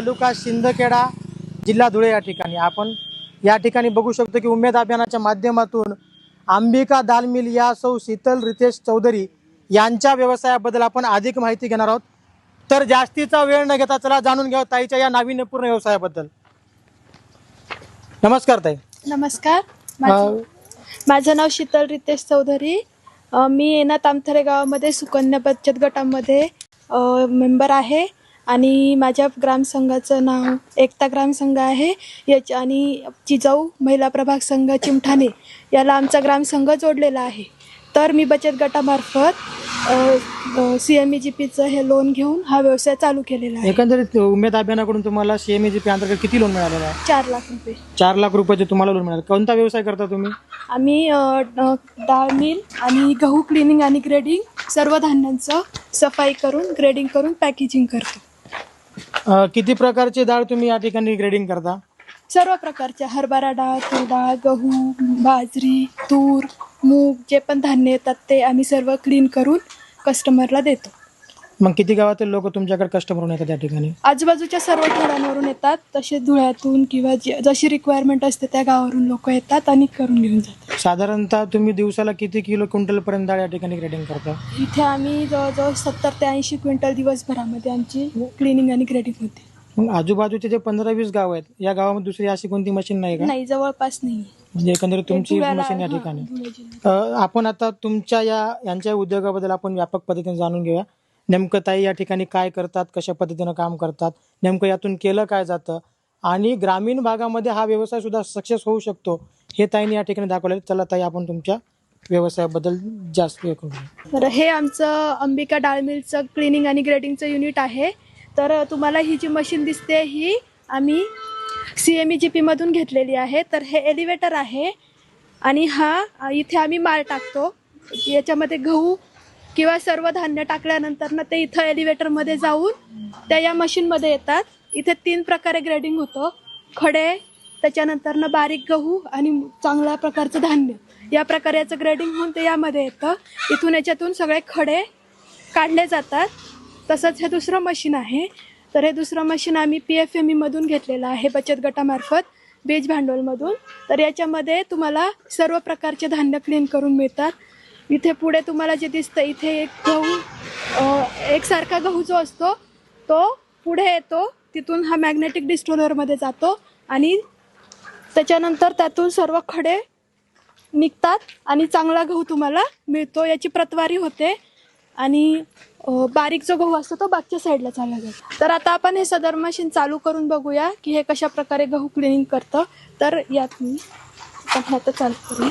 तालुका शिंदखेडा जिल्हा धुळे या ठिकाणी. आपण या ठिकाणी बघू शकतो की उमेद अभियानाच्या माध्यमातून अंबिका दाल मिल या सौ शीतल रितेश चौधरी यांच्या व्यवसायाबद्दल आपण अधिक माहिती घेणार आहोत. तर जास्तीचा वेळ न घेता चला जाणून घ्या ताईच्या या नाविन्यपूर्ण व्यवसायाबद्दल. नमस्कार ताई. नमस्कार. माझं माझं नाव शीतल रितेश चौधरी. अ, मी येना तामथरे गावामध्ये सुकन्या बचत गटामध्ये मेंबर आहे. आणि माझ्या ग्रामसंघाचं नाव एकता ग्रामसंघ आहे. याच्या आणि जिजाऊ महिला प्रभाग संघ चिमठाणे याला आमचा ग्रामसंघ जोडलेला आहे. तर मी बचत गटामार्फत सी एम ई जी पीचं हे लोन घेऊन हा व्यवसाय चालू केलेला आहे. एकंदरीत उमेद अभियानाकडून तुम्हाला सीएमएजीपी अंतर्गत किती लोन मिळालेलं आहे? चार लाख रुपये. चार लाख रुपयाचे तुम्हाला लोन मिळाले. कोणता व्यवसाय करता तुम्ही? आम्ही डाळ मिल आणि गहू क्लिनिंग आणि ग्रेडिंग सर्व धान्यांचं सफाई करून ग्रेडिंग करून पॅकेजिंग करतो. अ, किती प्रकारची डाळ तुम्ही या ठिकाणी ग्रेडिंग करता? सर्व प्रकारच्या हरभरा डाळ तूर डाळ गहू बाजरी तूर मूग जे पण धान्य येतात ते आम्ही सर्व क्लीन करून कस्टमरला देतो. मग किती गावातील लोक तुमच्याकडे कस्टमर म्हणून येतात या ठिकाणी? आजूबाजूच्या सर्व ठिकाणावरून येतात तसे धुळ्यातून किंवा जे- जशी रिक्वायरमेंट असते त्या गावावरून लोक येतात आणि करून घेऊन जातात. साधारणतः तुम्ही दिवसाला किती किलो क्विंटल पर्यंत डाळ या ठिकाणी ग्रेडिंग करता? इथे आम्ही जवळजवळ सत्तर ते ऐंशी क्विंटल दिवसभरामध्ये आमची क्लिनिंग आणि ग्रेडिंग होते. मग आजूबाजूचे जे पंधरा वीस गाव आहेत या गावामध्ये दुसरी अशी कोणती मशीन नाही का? नाही जवळपास नाही. म्हणजे एकंदरीत तुमची धुळ्याला- मशीन या हां, ठिकाणी. धुळे जिल्ह्यात. अ, आपण आता तुमच्या या यांच्या उद्योगाबद्दल आपण व्यापक पद्धतीने जाणून घेऊया. नेमकं ताई या ठिकाणी काय करतात कशा पद्धतीनं काम करतात नेमकं यातून केलं काय जातं? आणि ग्रामीण भागामध्ये हा व्यवसाय सुद्धा सक्सेस होऊ शकतो. हे ताईने या ठिकाणी दाखवले चला ताई आपण तुमच्या व्यवसायाबद्दल जास्त हे करू. तर हे आमचं अंबिका डाळ मिलचं क्लिनिंग आणि ग्रेडिंगचं युनिट आहे. तर तुम्हाला ही जी मशीन दिसते ही आम्ही सी एम ई जी पीमधून घेतलेली आहे. तर हे एलिव्हेटर आहे आणि हा इथे आम्ही माल टाकतो. याच्यामध्ये गहू किंवा सर्व धान्य टाकल्यानंतर ना ते इथं एलिव्हेटरमध्ये जाऊन त्या या मशीनमध्ये येतात. इथे तीन प्रकारे ग्रेडिंग होतं. खडे त्याच्यानंतर ना बारीक गहू आणि चांगल्या प्रकारचं धान्य. या प्रकारे याचं ग्रेडिंग होऊन ते यामध्ये येतं. इथून याच्यातून सगळे खडे काढले जातात. तसंच हे दुसरं मशीन आहे. तर हे दुसरं मशीन आम्ही पी एफ एम ईमधून घेतलेलं आहे बचत गटामार्फत बीज भांडवलमधून. तर याच्यामध्ये तुम्हाला सर्व प्रकारचे धान्य क्लीन करून मिळतात. इथे पुढे तुम्हाला जे दिसतं इथे एक गहू एकसारखा गहू जो असतो तो पुढे येतो. तिथून हा मॅग्नेटिक डिस्ट्रोलरमध्ये जातो आणि त्याच्यानंतर त्यातून सर्व खडे निघतात आणि चांगला गहू तुम्हाला मिळतो. याची प्रतवारी होते. आणि बारीक जो गहू असतो तो बागच्या साईडला चालला जातो. तर आता आपण हे सदर मशीन चालू करून बघूया की हे कशा प्रकारे गहू क्लिनिंग करतं. तर यात मी आपण आता चालू करूया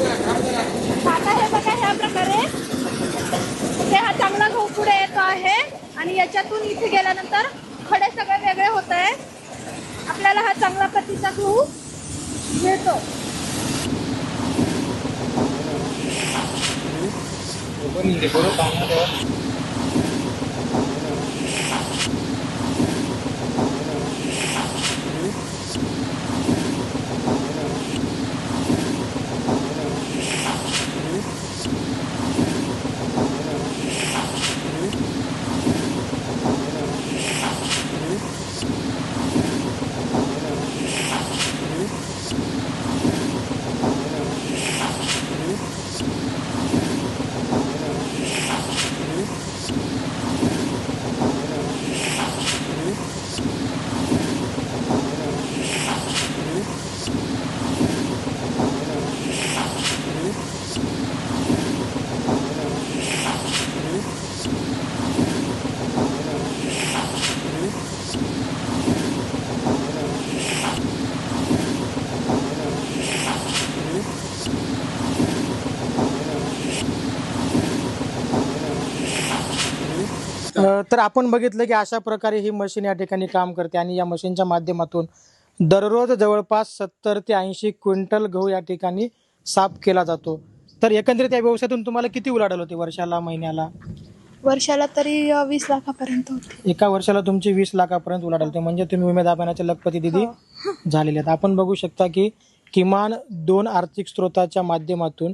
आता हे बघा ह्या प्रकारे हे हा चांगला गहू पुढे येतो आहे आणि याच्यातून इथे गेल्यानंतर खडे सगळे वेगळे होत आहे आपल्याला हा चांगला प्रतीचा गहू मिळतो. बरोबर तर आपण बघितलं की अशा प्रकारे ही मशीन या ठिकाणी काम करते आणि या मशीनच्या माध्यमातून दररोज जवळपास सत्तर ते ऐंशी क्विंटल गहू या ठिकाणी साफ केला जातो. तर एकंदरीत या व्यवसायातून तुम्हाला किती उलाढाल होते वर्षाला महिन्याला? वर्षाला तरी वीस लाखापर्यंत होते. एका वर्षाला तुमची वीस लाखापर्यंत उलाढाल होते. म्हणजे तुम्ही उमेद अभियानाचे लखपती दिदी झालेले आहेत. आपण बघू शकता की किमान दोन आर्थिक स्रोताच्या माध्यमातून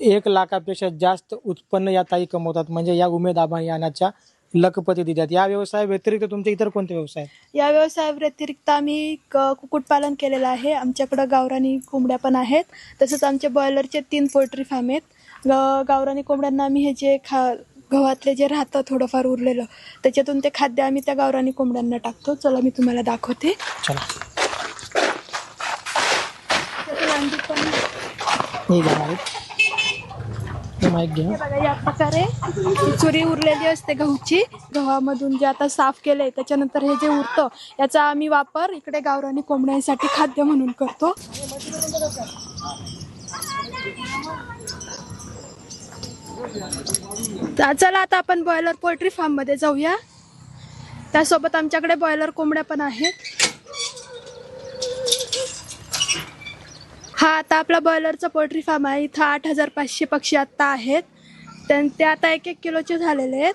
एक लाखापेक्षा जास्त उत्पन्न या ताई कमवतात. म्हणजे या उमेद अभियानाच्या लखपती आहेत या व्यवसाय व्यतिरिक्त तुमचे इतर कोणते व्यवसाय आहेत? या व्यवसाया व्यतिरिक्त आम्ही क- कुक्कुटपालन केलेलं आहे. आमच्याकडं गावरानी कोंबड्या पण आहेत. तसंच आमचे बॉयलरचे तीन पोल्ट्री फार्म आहेत. ग गावरानी कोंबड्यांना आम्ही हे जे खा गव्हातले जे राहतं थोडंफार उरलेलं त्याच्यातून ते खाद्य आम्ही त्या गावरानी कोंबड्यांना टाकतो. चला मी तुम्हाला दाखवते. चला. त्यातून अंडी पण हे माईक घ्या या प्रकारे चुरी उरलेली असते गहूची. गव्हामधून जे आता साफ केलंय त्याच्यानंतर हे जे उरतं याचा आम्ही वापर इकडे गावरानी कोंबड्यांसाठी खाद्य म्हणून करतो. तर चला आता आपण बॉयलर पोल्ट्री फार्ममध्ये जाऊया. त्यासोबत आमच्याकडे बॉयलर कोंबड्या पण आहेत. हा आता आपला बॉयलरचा पोल्ट्री फार्म आहे. इथं आठ हजार पाचशे पक्षी आत्ता आहेत. त्यां- ते आता एक एक किलोचे झालेले आहेत.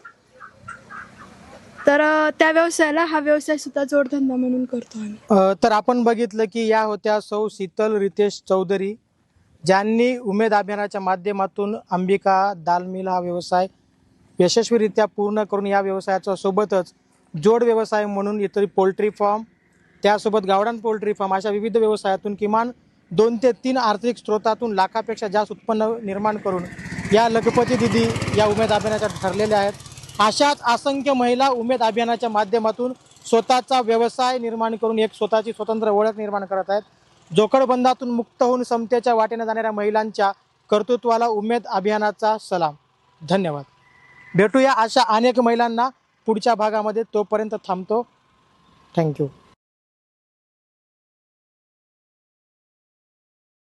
तर त्या व्यवसायाला हा व्यवसाय सुद्धा जोडधंदा म्हणून करतो आम्ही. अ, तर आपण बघितलं की या होत्या सौ शीतल रितेश चौधरी ज्यांनी उमेद अभियानाच्या माध्यमातून अंबिका दालमिल हा व्यवसाय यशस्वीरित्या पूर्ण करून या व्यवसायाच्या सोबतच जोड व्यवसाय म्हणून इतर पोल्ट्री फार्म त्यासोबत गावडान पोल्ट्री फार्म अशा विविध व्यवसायातून किमान दोन ते तीन आर्थिक स्रोतातून लाखापेक्षा जास्त उत्पन्न निर्माण करून या लखपती दिदी या उमेद अभियानाच्या ठरलेल्या आहेत. अशाच असंख्य महिला उमेद अभियानाच्या माध्यमातून स्वतःचा व्यवसाय निर्माण करून एक स्वतःची स्वतंत्र ओळख निर्माण करत आहेत. जोकडबंधातून मुक्त होऊन समतेच्या वाटेने जाणाऱ्या महिलांच्या कर्तृत्वाला उमेद अभियानाचा सलाम. धन्यवाद. भेटूया अशा अनेक महिलांना पुढच्या भागामध्ये तोपर्यंत थांबतो. थँक्यू